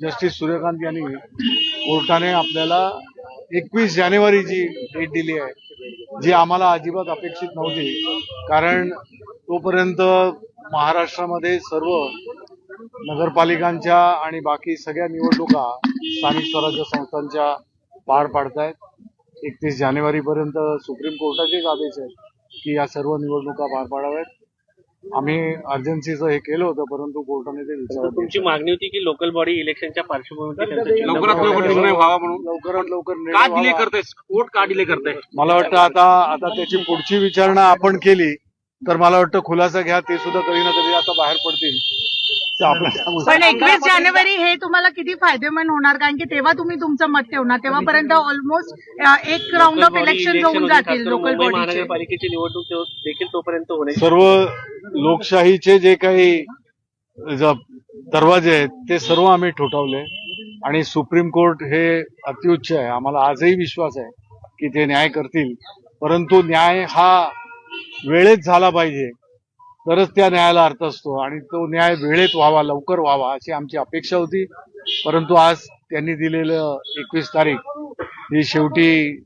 Justice Suryakant यांनी कोर्टाने आपल्याला एकवीस जानेवारीची डेट दिली आहे जी आम्हाला अजिबात अपेक्षित नव्हती कारण तोपर्यंत महाराष्ट्रामध्ये सर्व नगरपालिकांच्या आणि बाकी सगळ्या निवडणुका स्थानिक स्वराज्य संस्थांच्या पार पाडतायत. एकतीस जानेवारीपर्यंत सुप्रीम कोर्टाचे एक आदेश आहेत की या सर्व निवडणुका पार पाडाव्यात. आम्ही अर्जन्सीचं हे केलं होतं परंतु कोर्टाने ते विचारलं तुमची मागणी होती की लोकल बॉडी इलेक्शनच्या पार्श्वभूमीवर लवकरात बदलावं. लवकर निर्णय व्हावा म्हणून. लवकरात लवकर का निर्णय डिले व्हावा. करताय? कोर्ट का डिले करताय? मला वाटतं आता आता त्याची पुढची विचारणा आपण केली तर मला वाटतं खुलासा घ्या ते सुद्धा कधी ना कधी आता बाहेर पडतील. पण एकवीस जानेवारी हे तुम्हाला किती फायदेमंद होणार? कारण की तेव्हा तुम्ही तुमचं मत ठेवणार. तेव्हापर्यंत ऑलमोस्ट एक राऊंड ऑफ इलेक्शन होऊन जातील लोकल महानगरपालिकेची निवडणूक देखील तोपर्यंत होणे सर्व लोकशाहीचे जे काही दरवाजे आहेत ते सर्व आम्ही ठोठावले. आणि सुप्रीम कोर्ट हे अतिउच्च आहे. आम्हाला आजही विश्वास आहे की ते न्याय करतील. परंतु न्याय हा वेळेत झाला पाहिजे. तरच त्या न्यायाला अर्थ असतो. आणि तो न्याय वेळेत व्हावा लवकर व्हावा अशी आमची अपेक्षा होती. परंतु आज त्यांनी दिलेलं एकवीस तारीख ही शेवटी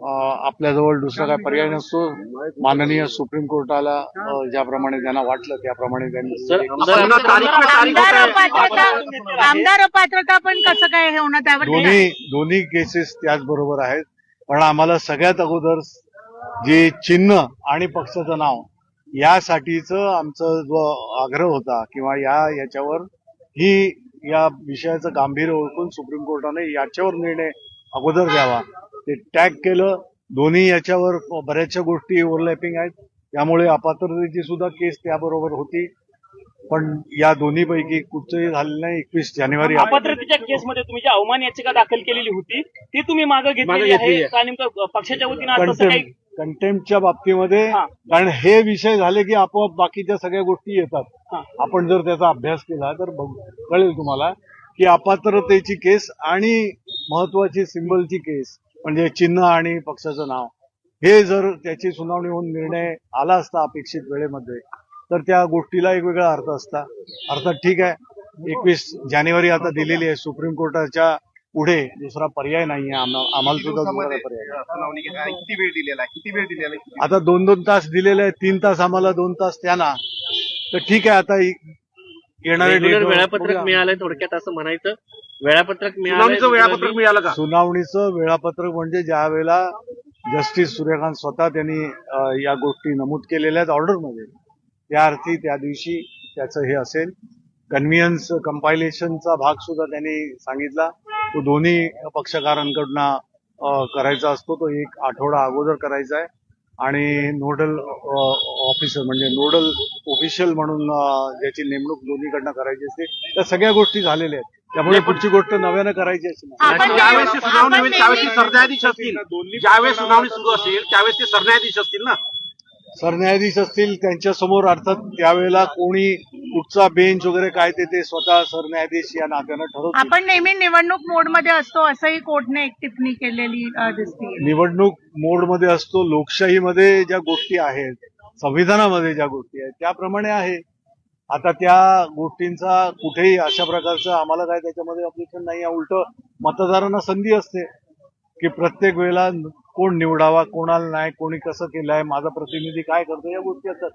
आपल्याजवळ दुसरा काय पर्याय नसतो. माननीय सुप्रीम कोर्टाला ज्याप्रमाणे त्यांना वाटलं त्याप्रमाणे त्यांनी आमदार तारीख. पे तारीख आमदार होत आहे. अपात्रता आमदार अपात्रता पण कसं काय हे होणार? त्यावर दोन्ही दोन्ही केसेस त्याचबरोबर आहेत. पण आम्हाला सगळ्यात अगोदर जे चिन्ह आणि पक्षाचं नाव यासाठीच आमचा जो आग्रह होता किंवा या याच्यावर ही या विषयाचं गांभीर्य ओळखून सुप्रीम कोर्टाने याच्यावर निर्णय अगोदर द्यावा ते टॅग केलं. दोन्ही याच्यावर बऱ्याचशा गोष्टी ओव्हरलॅपिंग आहेत. त्यामुळे अपात्रतेची सुद्धा केस त्याबरोबर होती. पण या दोन्हीपैकी कुठचंही झालेलं नाही. एकवीस जानेवारी अपात्रतेच्या केसमध्ये तुम्ही जी अवमान याचिका दाखल केलेली होती ती तुम्ही मागे घेतलेली घेतलेली आहे आहे. का नेमकं पक्षाच्या वतीनं कंटेम्प्टच्या बाबतीमध्ये हा. कारण हे विषय झाले की आपोआप बाकीच्या सगळ्या गोष्टी येतात हा. आपण जर त्याचा अभ्यास केला तर बघ- कळेल तुम्हाला की अपात्रतेची केस आणि महत्वाची सिंबलची केस म्हणजे चिन्ह आणि पक्षाचं नाव हे जर त्याची सुनावणी होऊन निर्णय आला असता अपेक्षित वेळेमध्ये तर त्या गोष्टीला एक वेगळा अर्थ असता अर्थात ठीक आहे एकवीस जानेवारी आता दिलेली आहे सुप्रीम कोर्टाच्या पुढे दुसरा पर्याय नाहीये. आम्हा- आम्हाला सुद्धा दुसरा पर्याय नाही. सुनावणी आहे. किती वेळ दिलेला आहे? किती वेळ दिलेला आहे? आता दोन दोन तास दिलेले आहेत. तीन तास आम्हाला दोन तास त्यांना तर ठीक आहे आता इ- येणारे रेग्युलर date वेळापत्रक बघूया. मिळालंय थोडक्यात असं म्हणायचं. वेळापत्रक सुनावणीचं वेळापत्रक मिळालं का? सुनावणीचं वेळापत्रक म्हणजे ज्या वेळेला जस्टिस सूर्यकांत स्वतः त्यांनी अं, या गोष्टी नमूद केलेल्या आहेत ऑर्डरमध्ये. त्या अर्थी त्या दिवशी त्याचं हे असेल. कन्व्हियन्स कंपायलेशनचा भाग सुद्धा त्यांनी सांगितला. तो दोन्ही पक्षकारांकडनं करायचा असतो. तो एक आठवडा अगोदर करायचा आहे. आणि नोडल ऑफिसर म्हणजे नोडल ऑफिशियल म्हणून ज्याची नेमणूक दोन्हीकडनं करायची असते. त्या सगळ्या गोष्टी झालेल्या आहेत. त्यामुळे पुढची गोष्ट नव्यानं करायची आपण ज्यावेळेस सुनावणी होईल त्यावेळेस सरन्यायाधीश असतील ज्यावेळेस सुनावणी सुरू असेल त्यावेळेस ते सरन्यायाधीश असतील ना? सरन्यायाधीश असतील त्यांच्यासमोर अर्थात त्यावेळेला कोणी कुठचा बेंच वगैरे काय ते ते स्वतः सरन्यायाधीश या नात्यानं ठरवतील. आपण नेहमी निवडणूक मोडमध्ये असतो असंही कोर्टने एक टिप्पणी केलेली दिसते निवडणूक मोडमध्ये असतो लोकशाहीमध्ये ज्या गोष्टी आहेत संविधानामध्ये ज्या गोष्टी आहेत त्याप्रमाणे आहे. आता त्या गोष्टींचा कुठेही अशा प्रकारचं आम्हाला काय त्याच्यामध्ये ऑब्जेक्शन नाही. उलट मतदारांना संधी असते की प्रत्येक वेळेला कोण निवडावा कोणाला नाही कोणी कसं केलंय माझा प्रतिनिधी काय करतो या गोष्टी असतात.